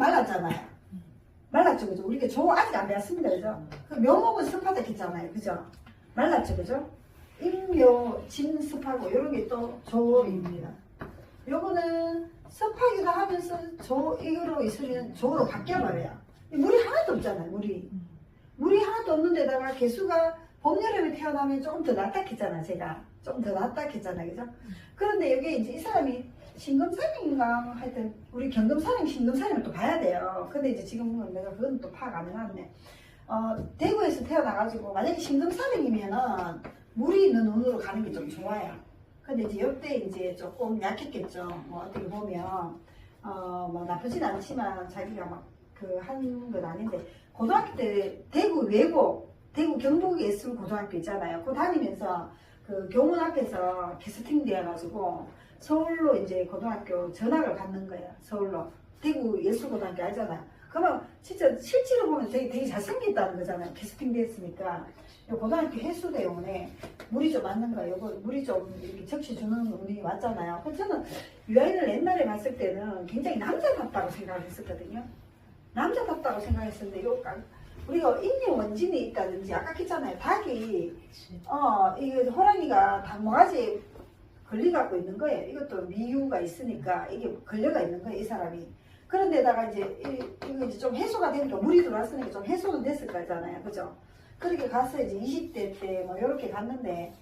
말랐잖아요. 말랐죠, 그죠? 우리가 조 아직 안 배웠습니다, 그죠? 그 묘목은 습하다 했잖아요, 그죠? 말랐죠, 그죠? 임묘, 진, 습하고 이런 게 또 조입니다. 요거는 습하기도 하면서 조, 이거로 있으면 조로 바뀌어버려요. 물이 하나도 없잖아요, 물이. 물이 하나도 없는 데다가 개수가 봄, 여름에 태어나면 조금 더 낫다 했잖아요, 제가. 좀 더 낫다 했잖아요, 그죠? 그런데 여기 이제 이 사람이 신금살인가 하여튼 우리 경금살인, 신금살인을 또 봐야 돼요. 근데 이제 지금은 내가 그건 또 파악 안 해놨네. 어, 대구에서 태어나가지고 만약에 신금살인이면은 물이 있는 운으로 가는 게 좀 좋아요. 근데 이제 이때 이제 조금 약했겠죠. 뭐 어떻게 보면 어, 뭐 나쁘진 않지만 자기가 막 그 한 건 아닌데 고등학교 때 대구 외고 대구 경북 예술 고등학교 있잖아요. 그 다니면서 그 교문 앞에서 캐스팅 되어가지고 서울로 이제 고등학교 전학을 갔는 거예요. 서울로 대구 예술 고등학교 알잖아요. 그러면 진짜 실제로 보면 되게, 되게 잘생겼다는 거잖아요. 캐스팅 됐으니까. 요 고등학교 해수 대원에 물이 좀 맞는 거예요. 물이 좀 이렇게 적셔주는 운이 맞잖아요. 그래서 저는 유아인을 옛날에 봤을 때는 굉장히 남자답다고 생각을 했었거든요. 남자답다고 생각했었는데 요 까- 우리가 인내 원진이 있다든지 아까 했잖아요. 닭이 어 이게 호랑이가 닭 모가지 걸려갖고 있는 거예요. 이것도 미유가 있으니까 이게 걸려가 있는 거예요. 이 사람이. 그런데다가 이제 이, 이거 이제 좀 해소가 되니까 물이 들어왔으니까 좀 해소는 됐을 거잖아요. 그죠? 그렇게 가서 이제 20대 때 뭐 이렇게 갔는데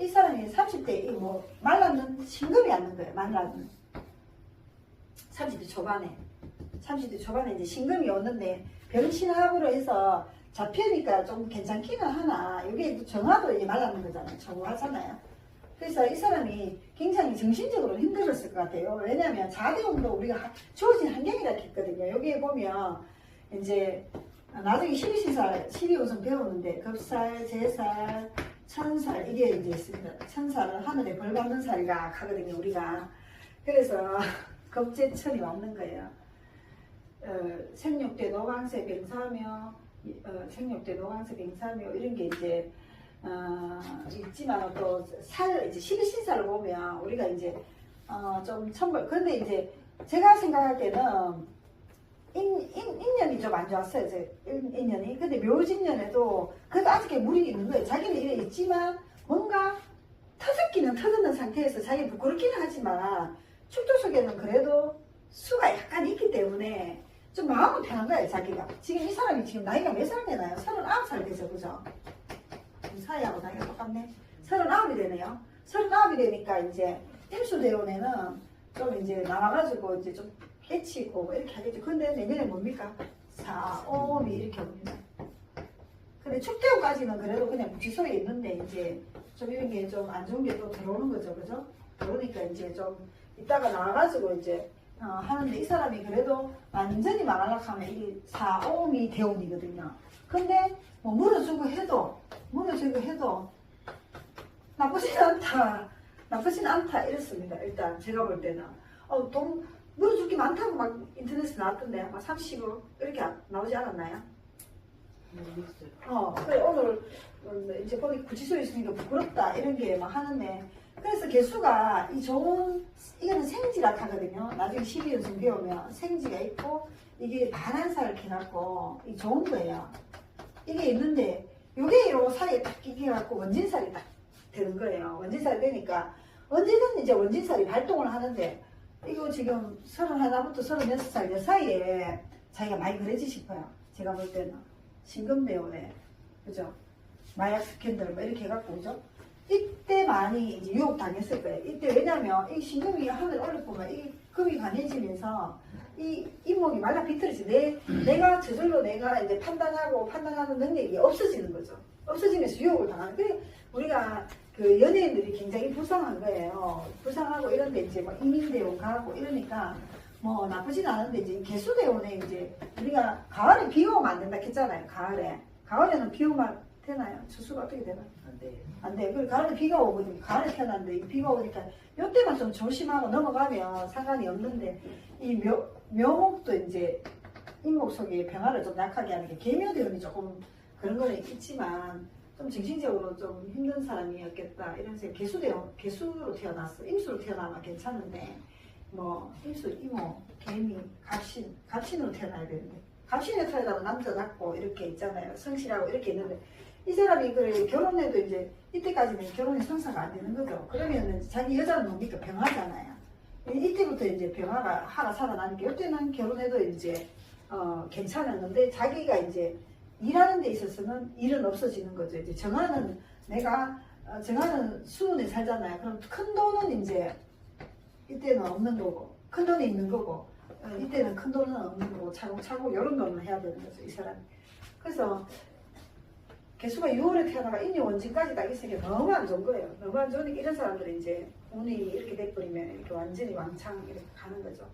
이 사람이 30대 이뭐 말랐는 신금이 왔는 거예요. 말랐는 30대 초반에 30대 초반에 이제 신금이 오는데 병신합으로 해서 잡히니까 좀 괜찮기는 하나 이게 정화도 이제 말랐는 거잖아요. 정화하잖아요. 그래서 이 사람이 굉장히 정신적으로 힘들었을 것 같아요. 왜냐하면 자대운도 우리가 하- 주어진 환경이라 했거든요. 여기에 보면 이제 나중에 12신살, 12우선 배우는데 급살, 제살, 천살 이게 이제 있습니다. 천살은 하늘에 벌 받는 살이라 하거든요. 우리가. 그래서 겁제천이 왔는 거예요. 어, 생육대 노광새 병사며 어, 생육대 노광새 병사며 이런 게 이제 어, 있지만 또 살 이제 12신살을 보면 우리가 이제 어, 좀 천벌 근데 이제 제가 생각할 때는 인, 인, 인연이 좀 안 좋았어요 제 인, 인연이 근데 묘진년에도 그래도 아직 물이 있는 거예요 자기는 이래 있지만 뭔가 터득기는 터득는 상태에서 자기 부끄럽기는 하지만 축도 속에는 그래도 수가 약간 있기 때문에 좀 마음은 편한 거예요 자기가 지금 이 사람이 지금 나이가 몇 살 되나요? 39살 되죠 그죠? 사이하고 나이가 똑같네. 서른아홉이 되네요. 서른아홉이 되니까 이제 임수대원에는 좀 이제 나와가지고 이제 좀 깨치고 뭐 이렇게 하겠죠. 근데 내년에 뭡니까? 사오이 이렇게 옵니다. 근데 축대원까지는 그래도 그냥 무지소에 있는데 이제 좀 이런 게 좀 안 좋은 게 또 들어오는 거죠. 그죠? 그러니까 이제 좀 이따가 나와가지고 이제 어, 하는데 이 사람이 그래도 완전히 말하려고 하면 이게 사오미 대원이거든요. 근데 뭐 물어주고 해도 물어주고 해도 나쁘진 않다. 나쁘진 않다. 이랬습니다. 일단 제가 볼 때는. 어, 돈 물어줄 게 많다고 막 인터넷에 나왔던데 막 30억 이렇게 나오지 않았나요? 어, 그래 오늘 음, 이제 거기 구치소에 있으니까 부끄럽다 이런 게 막 하는데 그래서 개수가 이 좋은 이거는 생지라 하거든요. 나중에 12연승 배우면 생지가 있고 이게 반한 살을 캐놨고 이 좋은 거예요. 이게 있는데 요게 요 사이에 딱 끼게 갖고 원진살이 딱 되는 거예요. 원진살이 되니까 언제든 이제 원진살이 발동을 하는데 이거 지금 31부터 36살 요 사이에 자기가 많이 그래지 싶어요. 제가 볼 때는 신금 배우네. 그죠? 마약 스캔들 뭐 이렇게 해갖고 그죠? 이때 많이 이제 유혹 당했을 거예요. 이때 왜냐면 이 신금이 하늘 올려보면 이 금이 강해지면서 이 이목이 말라 비틀어지 내 내가 저절로 내가 이제 판단하고 판단하는 능력이 없어지는 거죠. 없어지면서 유혹을 당하는. 그래 우리가 그 연예인들이 굉장히 불쌍한 거예요. 불쌍하고 이런데 이제 막 이민대원 가고 이러니까 뭐 나쁘진 않은데 이제 개수대원에 이제 우리가 가을에 비 오면 안 된다 했잖아요. 가을에 가을에는 비 오면 되나요? 추수가 어떻게 되나요? 안 돼. 그리고 가을에 비가 오거든요. 가을에 태어났는데 비가 오니까 이때만 좀 조심하고 넘어가면 상관이 없는데 이 묘, 묘목도 이제 인목 속에 병화를 좀 약하게 하는 게 개묘대운이 조금 그런 거는 있지만 좀 정신적으로 좀 힘든 사람이었겠다 이런 생각 개수대운 개수로 태어났어. 임수로 태어나면 괜찮은데 뭐 일수 이모 개미 갑신 갑신으로 태어나야 되는데 갑신에 태어나면 남자답고 이렇게 있잖아요. 성실하고 이렇게 있는데 이 사람이 그 결혼해도 이제 이때까지는 결혼이 성사가 안 되는 거죠. 그러면은 자기 여자는 뭡니까 병하잖아요 이때부터 이제 병화가 하나 살아나니까 이때는 결혼해도 이제 어 괜찮았는데 자기가 이제 일하는 데 있어서는 일은 없어지는 거죠. 이제 정하는 내가 어, 정하는 수문에 살잖아요. 그럼 큰 돈은 이제 이때는 없는 거고 큰 돈이 있는 거고 어, 이때는 큰 돈은 없는 거고 차곡차곡 이런 돈을 해야 되는 거죠 이 사람 그래서 개수가 6월에 태어나가 인이 원진까지 딱 있으니까 너무 안 좋은 거예요. 너무 안 좋으니까 이런 사람들이 이제 운이 이렇게 돼버리면 이렇게 완전히 왕창 이렇게 가는 거죠